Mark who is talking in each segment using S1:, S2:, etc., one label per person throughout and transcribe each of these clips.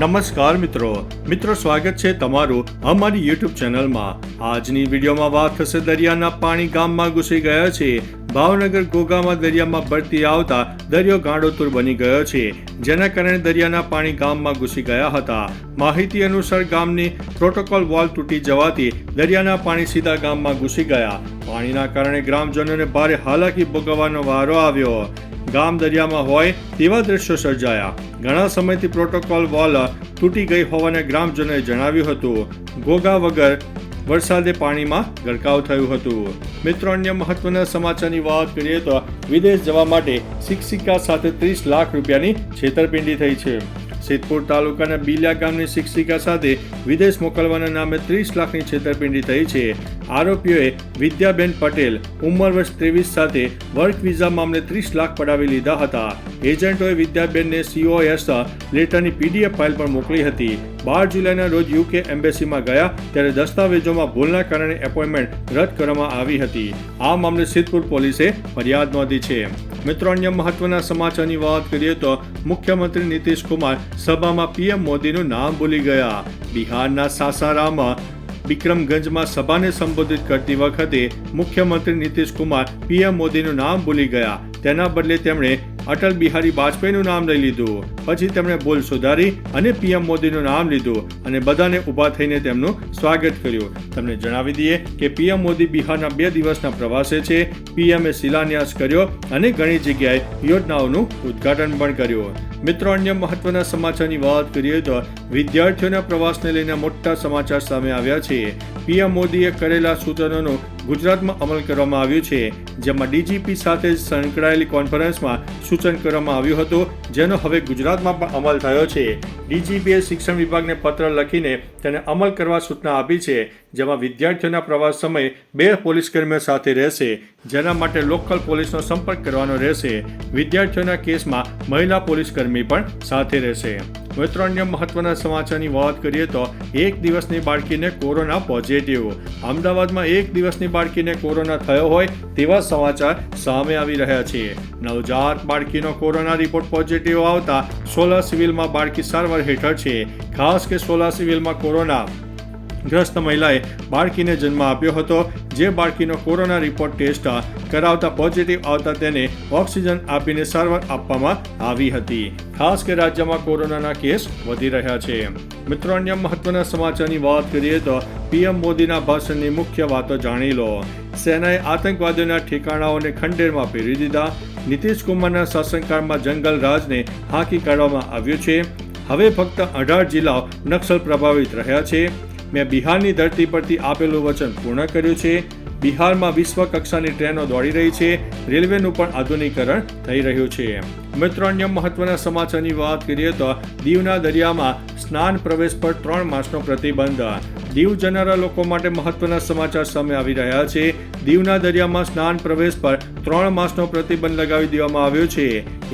S1: નમસ્કાર મિત્રો. મિત્રો, સ્વાગત છે તમારું અમારી યુટ્યુબ ચેનલમાં. આજની વિડીયોમાં વાત થશે દરિયાના પાણી ગામમાં ઘૂસી ગયા છે. ભાવનગર ગોગામાં દરિયામાં ભરતી આવતા દરિયો ગાંડોતુર બની ગયો છે. જેના કારણે દરિયાના પાણી ગામમાં ઘૂસી ગયા હતા. માહિતી અનુસાર ગામની પ્રોટોકોલ વોલ તૂટી જવાથી દરિયાના પાણી સીધા ગામમાં ઘૂસી ગયા. પાણીના કારણે ગ્રામજનોને ભારે હાલાકી ભોગવવાનો વારો આવ્યો. ગામ દરિયામાં હોય તેવા દ્રશ્યો સર્જાયા. ઘણા સમયથી પ્રોટોકોલ વોલ તૂટી ગઈ હોવાને ગ્રામજનોએ જણાવ્યું હતું. ગોગા વગર વરસાદે પાણીમાં ગરકાવ થયું હતું. મિત્રો, અન્ય મહત્વના સમાચારની વાત કરીએ તો વિદેશ જવા માટે શિક્ષિકા સાથે ત્રીસ લાખ રૂપિયાની છેતરપિંડી થઈ છે. સિદ્ધપુર તાલુકાના બીલિયા ગામની શિક્ષિકા સાથે વિદેશ મોકલવાના નામે ત્રીસ લાખની છેતરપિંડી થઈ છે. આરોપીઓએ વિદ્યાબેન પટેલ, ઉંમર વર્ષ ત્રેવીસ સાથે વર્ક વિઝા મામલે ત્રીસ લાખ પડાવી લીધા હતા. એજન્ટોએ વિદ્યાબેનને સીઓએસ લેટરની પીડીએફ ફાઇલ પણ મોકલી હતી. બાર જુલાઈના રોજ યુકે એમ્બેસીમાં ગયા ત્યારે દસ્તાવેજોમાં ભૂલના કારણે એપોઇન્ટમેન્ટ રદ કરવામાં આવી હતી. આ મામલે સિદ્ધપુર પોલીસે ફરિયાદ નોંધી છે. મિત્રો, અન્ય મહત્વના સમાચારની વાત કરીએ તો મુખ્યમંત્રી નીતિશ કુમાર સભામાં પીએમ મોદીનું નામ ભૂલી ગયા. બિહારના સાસારામાં વિક્રમગંજમાં સભાને સંબોધિત કરતી વખતે મુખ્યમંત્રી નીતિશ કુમાર પીએમ મોદીનું નામ ભૂલી ગયા. તેના બદલે તેમણે અટલ બિહારી વાજપેયીનું નામ લઈ લીધું. પછી તેમણે બોલ સુધારી અને પીએમ મોદીનું નામ લીધું અને બધાને ઊભા થઈને તેમનું સ્વાગત કર્યું. તમને જણાવી દઈએ કે પીએમ મોદી બિહારના બે દિવસના પ્રવાસે છે. પીએમએ શિલાન્યાસ કર્યો અને ઘણી જગ્યાએ યોજનાઓનું ઉદ્ઘાટન પણ કર્યું. મિત્રો, અન્ય મહત્વના સમાચારની વાત કરીએ તો વિદ્યાર્થીઓના પ્રવાસને લઈને મોટા સમાચાર સામે આવ્યા છે. પીએમ મોદીએ કરેલા સૂચનોનો ગુજરાતમાં અમલ કરવામાં આવ્યો છે, જેમાં ડીજીપી સાથે સંકળાયેલી કોન્ફરન્સમાં સૂચન કરવામાં આવ્યું હતું, જેનો હવે ગુજરાતમાં પણ અમલ થયો છે. ડીજીપીએ શિક્ષણ વિભાગને પત્ર લખીને તેને અમલ કરવા સૂચના આપી છે જેમાં વિદ્યાર્થીઓના પ્રવાસ સમયે બે પોલીસ કર્મીઓ સાથે રહેશે, જેના માટે લોકલ પોલીસનો સંપર્ક કરવાનો રહેશે. વિદ્યાર્થીઓના કેસમાં મહિલા પોલીસ કર્મી પણ સાથે રહેશે. મિત્રો, અન્ય મહત્વના સમાચારની વાત કરીએ તો એક દિવસની બાળકીને કોરોના પોઝિટિવ અમદાવાદમાં એક દિવસની બાળકીને કોરોના થયો હોય તેવા સમાચાર સામે આવી રહ્યા છે. નવજાત બાળકીનો કોરોના રિપોર્ટ પોઝિટિવ આવતા સોલા સિવિલમાં બાળકી સારવાર હેઠળ છે. ખાસ કે સોલા સિવિલમાં કોરોના ગ્રસ્ત મહિલાએ બાળકીને જન્મ આપ્યો હતો. જે બાળકીનો કોરોના રિપોર્ટ ટેસ્ટ કરાવતા પોઝિટિવ આવતા તેને ઓક્સિજન આપીને સારવાર આપવામાં આવી હતી. ખાસ કે રાજ્યમાં કોરોનાના કેસ વધી રહ્યા છે. મિત્રો, અન્ય મહત્વના સમાચારની વાત કરીએ તો પીએમ મોદીના ભાષણની મુખ્ય વાતો જાણી લો. સેનાએ આતંકવાદીઓના ઠેકાણાઓને ખંડેરમાં ફેરવી દીધા. નીતિશ કુમારના શાસનકાળમાં જંગલ રાજને હાંકી કાઢવામાં આવ્યું છે. હવે ફક્ત અઢાર જિલ્લાઓ નક્સલ પ્રભાવિત રહ્યા છે. મેં બિહારની ધરતી પરથી આપેલું વચન પૂર્ણ કર્યું છે. બિહારમાં વિશ્વ કક્ષાની ટ્રેનો દોડી રહી છે. રેલવેનું પણ આધુનિકરણ થઈ રહ્યું છે મિત્રો, અન્ય મહત્વના સમાચારની વાત કરીએ તો દીવના દરિયામાં સ્નાન પ્રવેશ પર ત્રણ માસનો પ્રતિબંધ દીવ જનારા લોકો માટે મહત્વના સમાચાર સામે આવી રહ્યા છે. દીવના દરિયામાં સ્નાન પ્રવેશ પર ત્રણ માસનો પ્રતિબંધ લગાવી દેવામાં આવ્યો છે.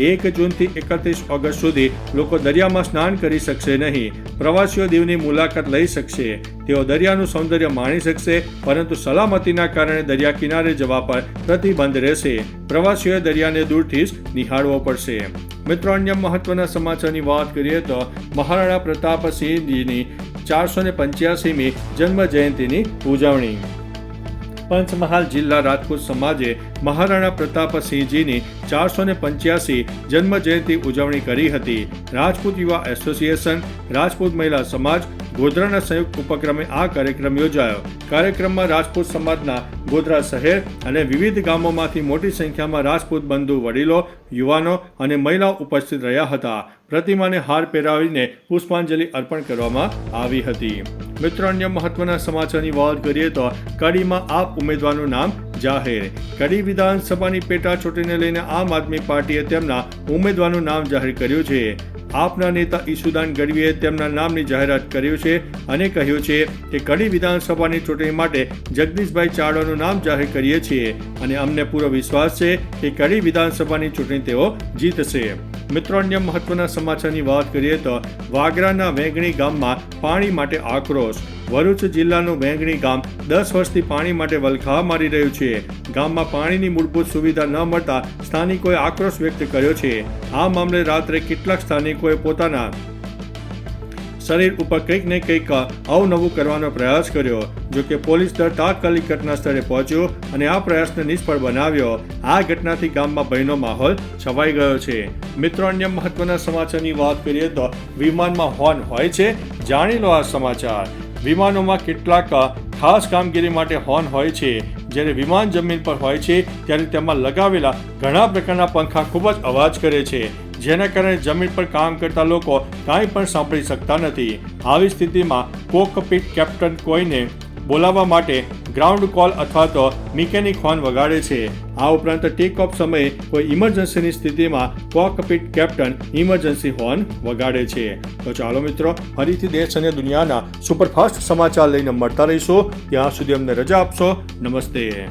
S1: એક જૂનથી એકત્રીસ ઓગસ્ટ સુધી લોકો દરિયામાં સ્નાન કરી શકશે નહીં. પ્રવાસીઓ દીવની મુલાકાત લઈ શકશે. તેઓ દરિયાનું સૌંદર્ય માણી શકશે, પરંતુ સલામતીના કારણે દરિયા કિનારે જવા પર પ્રતિબંધ રહેશે. પ્રવાસીઓએ દરિયાને દૂરથી જ નિહાળવો પડશે. મિત્રો, અન્ય મહત્વના સમાચારની વાત કરીએ તો મહારાણા પ્રતાપસિંહજીની ચારસો ને પંચ્યાસીમી જન્મ જયંતિની ઉજવણી. પંચમહાલ જિલ્લા રાજપૂત સમાજે મહારાણા પ્રતાપસિંહજીની ચારસો ને પંચ્યાસી જન્મ જયંતિ ઉજવણી કરી હતી. રાજપૂત યુવા એસોસિએશન, રાજપૂત મહિલા સમાજ, ગોધરાના સંયુક્ત ઉપક્રમે આ કાર્યક્રમ યોજાયો. કાર્યક્રમમાં રાજપૂત સમાજના ગોધરા શહેર અને વિવિધ ગામોમાંથી મોટી સંખ્યામાં રાજપૂત બંધુ, વડીલો, યુવાનો અને મહિલાઓ ઉપસ્થિત રહ્યા હતા. પ્રતિમાને હાર પહેરાવીને પુષ્પાંજલિ અર્પણ કરવામાં આવી હતી. મિત્રો, અન્ય મહત્વના સમાચારની વાત કરીએ તો કડીમાં આપ ઉમેદવારનું નામ જાહેર. કડી વિધાનસભાની પેટા ચૂંટણીને લઈને આમ આદમી પાર્ટીએ તેમના ઉમેદવારનું નામ જાહેર કર્યું છે. આપના નેતા ઈશુદાન ગઢવીએ તેમના નામની જાહેરાત કર્યું છે અને કહ્યું છે કે કડી વિધાનસભાની ચૂંટણી માટે જગદીશભાઈ ચાવડાનું નામ જાહેર કરીએ છીએ અને અમને પૂરો વિશ્વાસ છે કે કડી વિધાનસભાની ચૂંટણી તેઓ જીતશે. મિત્રો, અન્ય મહત્વના સમાચારની વાત કરીએ તો વાગરાના વેંગણી ગામમાં પાણી માટે આક્રોશ ભરૂચ જિલ્લાનું વેંગણી ગામ દસ વર્ષથી પાણી માટે વલખા મારી રહ્યું છે. ગામમાં પાણીની મૂળભૂત સુવિધા ન મળતા સ્થાનિકોએ આક્રોશ વ્યક્ત કર્યો છે. આ મામલે રાત્રે કેટલાક સ્થાનિકોએ પોતાના શરીર ઉપર કંઈક ને કંઈક અવનવું કરવાનો પ્રયાસ કર્યો, જો કે પોલીસ દળ તાત્કાલિક ઘટના સ્થળે પહોંચ્યો અને આ પ્રયાસને નિષ્ફળ બનાવ્યો. આ ઘટનાથી ગામમાં ભયનો માહોલ છવાઈ ગયો છે. મિત્રો, અન્ય મહત્વના સમાચારની વાત કરીએ તો વિમાનમાં હોર્ન હોય છે. જાણી લો આ સમાચાર. વિમાનોમાં કેટલાક ખાસ કામગીરી માટે હોર્ન હોય છે. જ્યારે વિમાન જમીન પર હોય છે, ત્યારે તેમાં લગાવેલા ઘણા પ્રકારના પંખા ખૂબ જ અવાજ કરે છે. જેના કારણે જમીન પર કામ કરતા લોકો કાંઈ પણ સાંભળી શકતા નથી. આવી સ્થિતિમાં કોકપીટ કેપ્ટન કોઈને બોલાવવા માટે ગ્રાઉન્ડ કોલ અથવા તો મિકેનિક હોર્ન વગાડે છે. આ ઉપરાંત ટેક ઓફ સમયે કોઈ ઇમરજન્સીની સ્થિતિમાં કોકપીટ કેપ્ટન ઇમરજન્સી હોર્ન વગાડે છે. તો ચાલો મિત્રો, ફરીથી દેશ અને દુનિયાના સુપરફાસ્ટ સમાચાર લઈને મળતા રહીશું. ત્યાં સુધી અમને રજા આપશો. નમસ્તે.